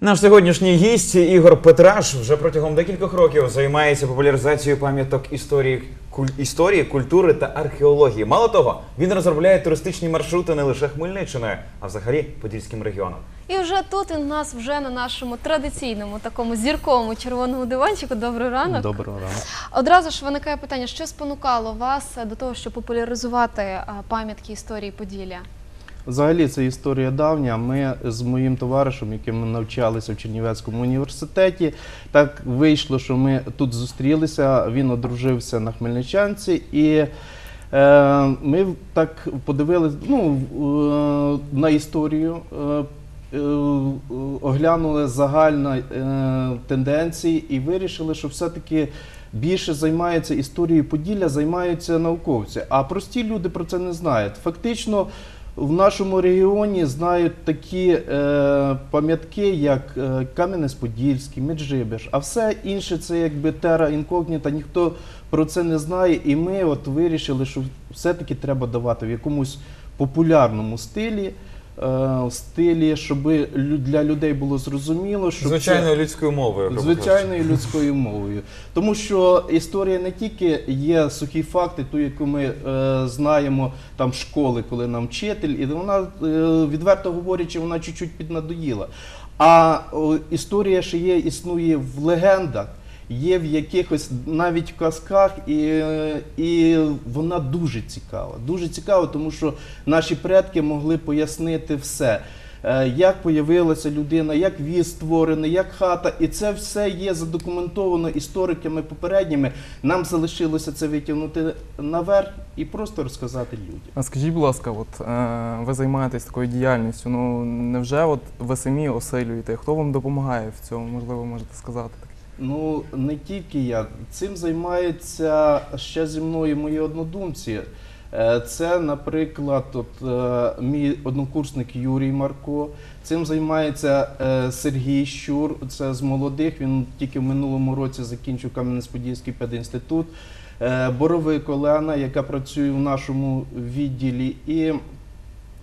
Наш сьогоднішній гість Ігор Петраш вже протягом декількох років займається популяризацією пам'яток історії, куль- історії, культури та археології. Мало того, він розробляє туристичні маршрути не лише Хмельниччиною, а взагалі Подільським регіоном. І вже тут він у нас вже на нашому традиційному такому зірковому червоному диванчику. Добрий ранок. Доброго ранку. Одразу ж виникає питання, що спонукало вас до того, щоб популяризувати пам'ятки історії Поділля? Взагалі це історія давня. Ми з моїм товаришем, яким ми навчалися в Чернівецькому університеті, так вийшло, що ми тут зустрілися. Він одружився на Хмельничанці і. Е, ми так подивилися ну, е, на історію, е, оглянули загальні е, тенденції і вирішили, що все-таки більше займаються історією Поділля, займаються науковці. А прості люди про це не знають. Фактично, в нашому регіоні знають такі е, пам'ятки, як е, Кам'янець-Подільський, Меджибіж, а все інше це якби тера інкогніта, ніхто про це не знає. І ми от вирішили, що все-таки треба давати в якомусь популярному стилі. Е, в Стилі, щоб для людей було зрозуміло, що Звичайною людською мовою. звичайною людською мовою. Тому що історія не тільки є сухі факти, ту, яку ми е, знаємо там школи, коли нам вчитель, і вона, е, відверто говорячи, вона чуть-чуть піднадоїла. А о, історія ще є, існує в легендах. Є в якихось навіть казках, і, і вона дуже цікава. Дуже цікава, тому що наші предки могли пояснити все. Е, Як появилася людина, як віз створений, як хата, і це все є задокументовано істориками попередніми. Нам залишилося це витягнути наверх і просто розказати людям. А скажіть, будь ласка, от е, ви займаєтесь такою діяльністю. Ну невже от ви самі осилюєте? Хто вам допомагає в цьому? Можливо, можете сказати. Ну не тільки я. Цим займаються ще зі мною мої однодумці. Е, Це, наприклад, от, е, мій однокурсник Юрій Марко. Цим займається е, Сергій Щур. Це з молодих. Він тільки в минулому році закінчив Кам'янець-Подільський пединститут. Е, Боровик Олена, яка працює в нашому відділі. І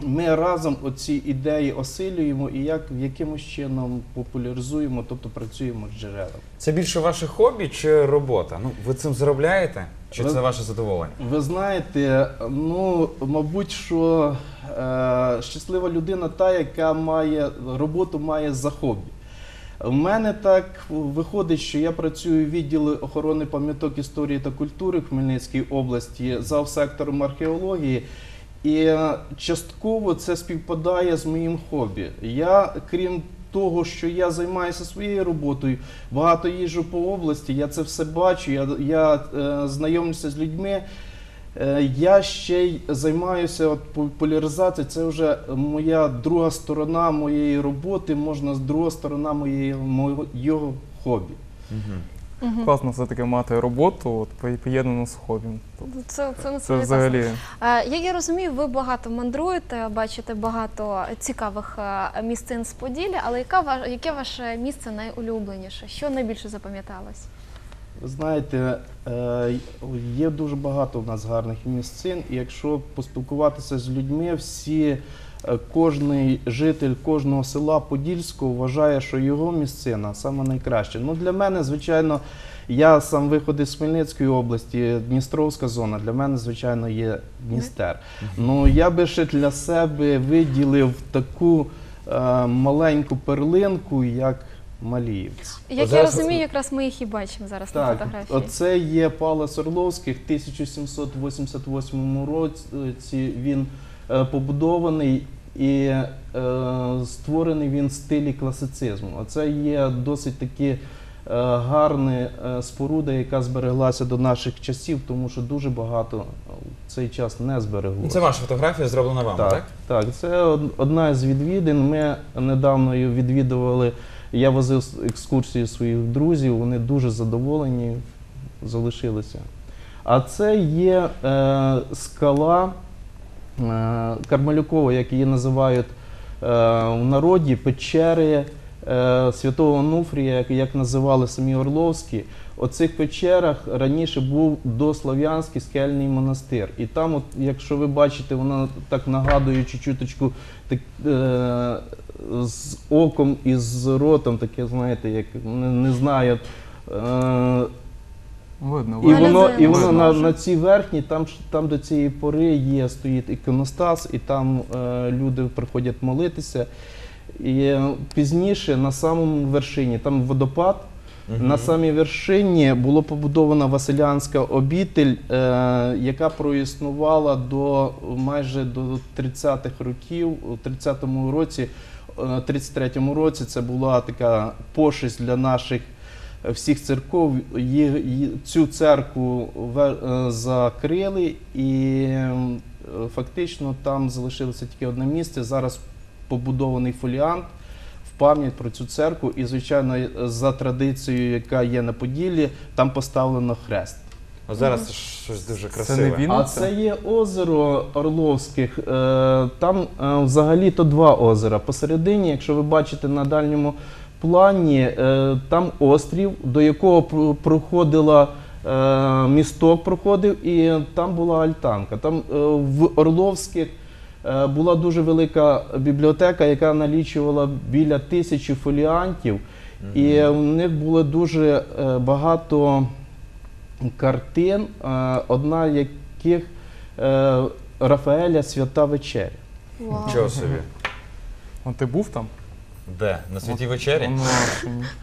ми разом оці ідеї осилюємо і як якимось чином популяризуємо, тобто працюємо з джерелами. Це більше ваше хобі чи робота? Ну, ви цим заробляєте? Чи Ви- це ваше задоволення? Ви знаєте, ну мабуть, що е, щаслива людина та, яка має роботу має за хобі. У мене так виходить, що я працюю в відділі охорони пам'яток історії та культури в Хмельницькій області за сектором археології. І частково це співпадає з моїм хобі. Я, крім того, що я займаюся своєю роботою, багато їжджу по області, я це все бачу, я, я е, знайомлюся з людьми. Е, Я ще й займаюся от популяризацією. Це вже моя друга сторона моєї роботи, можна з друга сторона моєї моєго хобі. Угу. Мгм. Класно все-таки мати роботу, от поєднану з хобі. Це, це, це, Це взагалі Е, Як я розумію, ви багато мандруєте, бачите багато цікавих е, місцин з Поділля, але яка яке ваше місце найулюбленіше? Що найбільше запам'яталось? Ви знаєте, е, є дуже багато в нас гарних місцин, і якщо поспілкуватися з людьми, всі, кожний житель кожного села Подільського вважає, що його місцина саме найкраща. Ну, для мене, звичайно, я сам виходив з Хмельницької області, Дністровська зона, для мене, звичайно, є Дністер. Ну, я би ще для себе виділив таку е, маленьку перлинку, як Маліївці. Як я зараз- розумію, якраз ми їх і бачимо зараз на Так, фотографії. оце є Палац Орловських. В 1788 році він е, побудований і е, створений він в стилі класицизму. Оце є досить таки е, гарна е, споруда, яка збереглася до наших часів, тому що дуже багато в цей час не збереглося. Це ваша фотографія зроблена вами, так? Так, так, це одна з відвідин. Ми недавно її відвідували. Я возив екскурсію своїх друзів, вони дуже задоволені, залишилися. А це є е, скала е, Кармалюкова, як її називають е, в народі, печери е, святого Онуфрія, як, називали самі Орловські, у цих печерах раніше був дослов'янський скельний монастир. І там, от, якщо ви бачите, воно так нагадує чуть-чуточку так, е, з оком і з ротом, таке, знаєте, як не, не знаю. Е, Видно, і видно. воно, і воно на, на цій верхній, там, ж- там до цієї пори є, стоїть іконостас, і там е, люди приходять молитися. І е, пізніше на самому вершині, там водопад, на самій вершині була побудована Василянська обітель, е, яка проіснувала до майже до 30-х років. У 30-му році, е, 33-му році це була така пошесть для наших всіх церков. Цю церкву е, закрили і е, фактично там залишилося тільки одне місце. Зараз побудований фоліант в пам'ять про цю церкву. І, звичайно, за традицією, яка є на Поділлі, там поставлено хрест. А зараз щось дуже Це не він? А це є озеро Орловських. Е, Там е, взагалі-то два озера. Посередині, якщо ви бачите на дальньому плані, е, там острів, до якого проходила. е, Місток проходив, і там була альтанка. Там е, в Орловських була дуже велика бібліотека, яка налічувала біля тисячі фоліантів, і в них було дуже багато картин, одна яких е, Рафаеля Свята вечеря. Чого собі? От ти був там? Де? На святій вечері? Ну,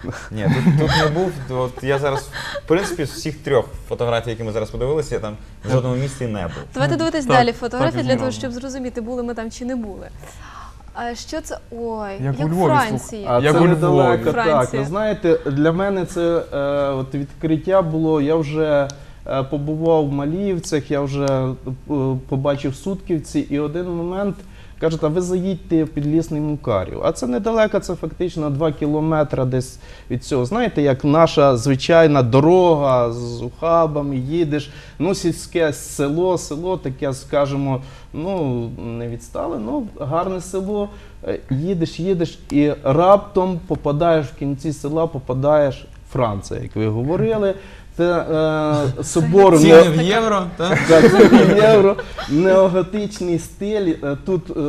ні? Тут, тут не був. От я зараз, в принципі, з всіх трьох фотографій, які ми зараз подивилися, я там в жодному місці не був. Давайте дивитись Так, далі так фотографії і для того, щоб зрозуміти, були ми там чи не були. А що це? Ой, Як як, у Львові, Франції. А Як це у недалеко Львові. так. Франція. Ви знаєте, для мене це е, от відкриття було. Я вже е, побував в Маліївцях, я вже е, побачив Сутківці, і один момент кажуть, а ви заїдьте в підлісний Мукарів. А це недалеко, це фактично 2 кілометри десь від цього. Знаєте, як наша звичайна дорога з ухабами, їдеш. Ну, сільське село, село таке, скажімо, ну не відстале, ну гарне село. Е, Їдеш, їдеш, і раптом попадаєш в кінці села, попадаєш в Францію, як ви говорили. Це е, собор Ціни не- в євро, так? так, це євро, неоготичний стиль. Е, Тут е,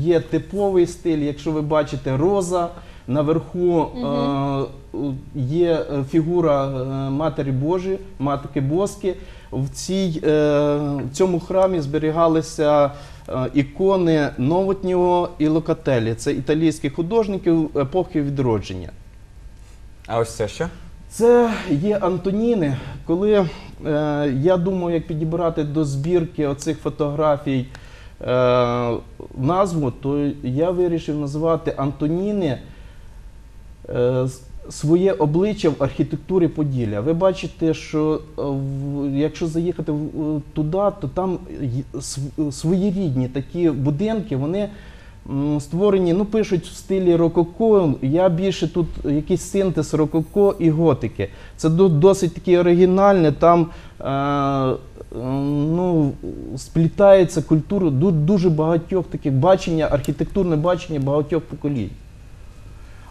є типовий стиль, якщо ви бачите роза. Наверху е, є фігура е, Матері Божої, Матки Боски. В, цій, е, в цьому храмі зберігалися е, ікони Новотнього і Локателі. Це італійські художників епохи відродження. А ось це що? Це є Антоніни. Коли е, я думав, як підібрати до збірки оцих фотографій е, назву, то я вирішив називати Антоніни е, своє обличчя в архітектурі Поділля. Ви бачите, що е, в- якщо заїхати е, туди, то там св- своєрідні такі будинки, вони створені, ну пишуть в стилі рококо. Я більше тут якийсь синтез рококо і готики. Це досить таке оригінальне. Там е, ну, сплітається культура дуже багатьох таких бачення, архітектурне бачення багатьох поколінь.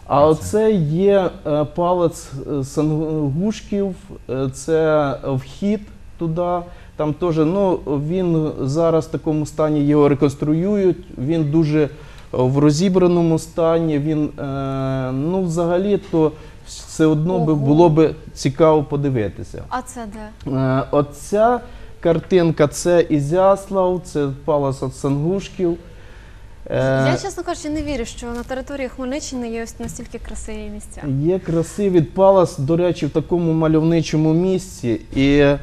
А оце є е, палац е, Сангушків, е, це вхід туди. Там теж ну, він зараз в такому стані його реконструюють. Він дуже в розібраному стані. Він е, ну, взагалі то все одно Ого. було би цікаво подивитися. А це де? Е, Оця картинка це Ізяслав, це палац от Сангушків. Е, Я, чесно кажучи, не вірю, що на території Хмельниччини є ось настільки красиві місця. Є красивий палац, до речі, в такому мальовничому місці, і е,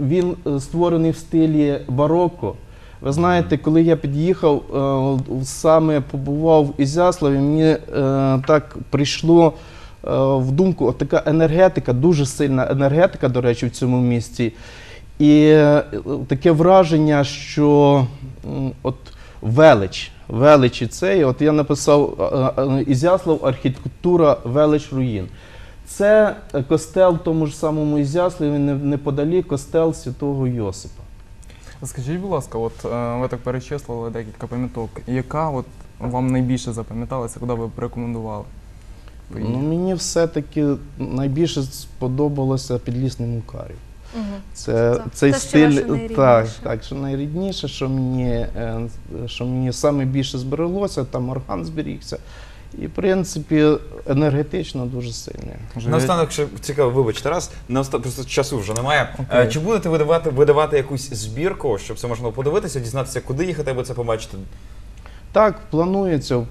він створений в стилі бароко. Ви знаєте, коли я під'їхав, е, саме побував в Ізяславі, мені е, так прийшло е, в думку от така енергетика, дуже сильна енергетика, до речі, в цьому місці. І таке враження, що от велич, величі цей, от я написав Ізяслав архітектура велич руїн. Це костел в тому ж самому Ізяславі, неподалік костел святого Йосипа. Скажіть, будь ласка, от е, ви так перечислили декілька пам'яток. Яка от вам найбільше запам'яталося, куди ви б рекомендували? Ну, мені все-таки найбільше сподобалося підлісний Мукарів. Мгм. Це, Це цей що стиль, ваше так, так, що найрідніше, що мені, е, що мені саме більше збереглося, там орган зберігся. І, в принципі, енергетично дуже. Живе- Наостанок ще цікаво, вибач, Тарас, наостанок просто часу вже немає. Е, Чи будете видавати, видавати якусь збірку, щоб це можна було подивитися, дізнатися, куди їхати, аби це побачити? Так, планується. В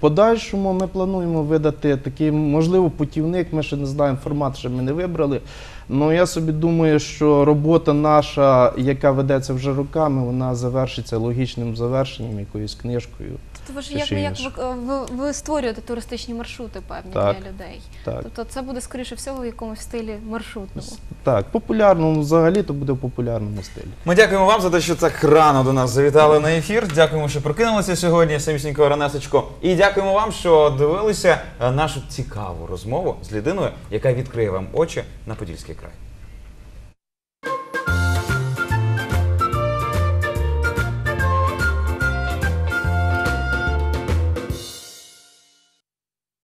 подальшому ми плануємо видати такий, можливо, путівник. Ми ще не знаємо формат, ще ми не вибрали. Ну я собі думаю, що робота наша, яка ведеться вже роками, вона завершиться логічним завершенням, якоюсь книжкою. Тобто ви ж як не як ви, ви, ви створюєте туристичні маршрути певні Так. для людей. Так, Тобто це буде скоріше всього в якомусь стилі маршрутному. так популярному взагалі то буде в популярному стилі. Ми дякуємо вам за те, що так рано до нас завітали на ефір. Дякуємо, що прокинулися сьогодні, самісінько ранесечко. І дякуємо вам, що дивилися нашу цікаву розмову з людиною, яка відкриє вам очі на Подільський край.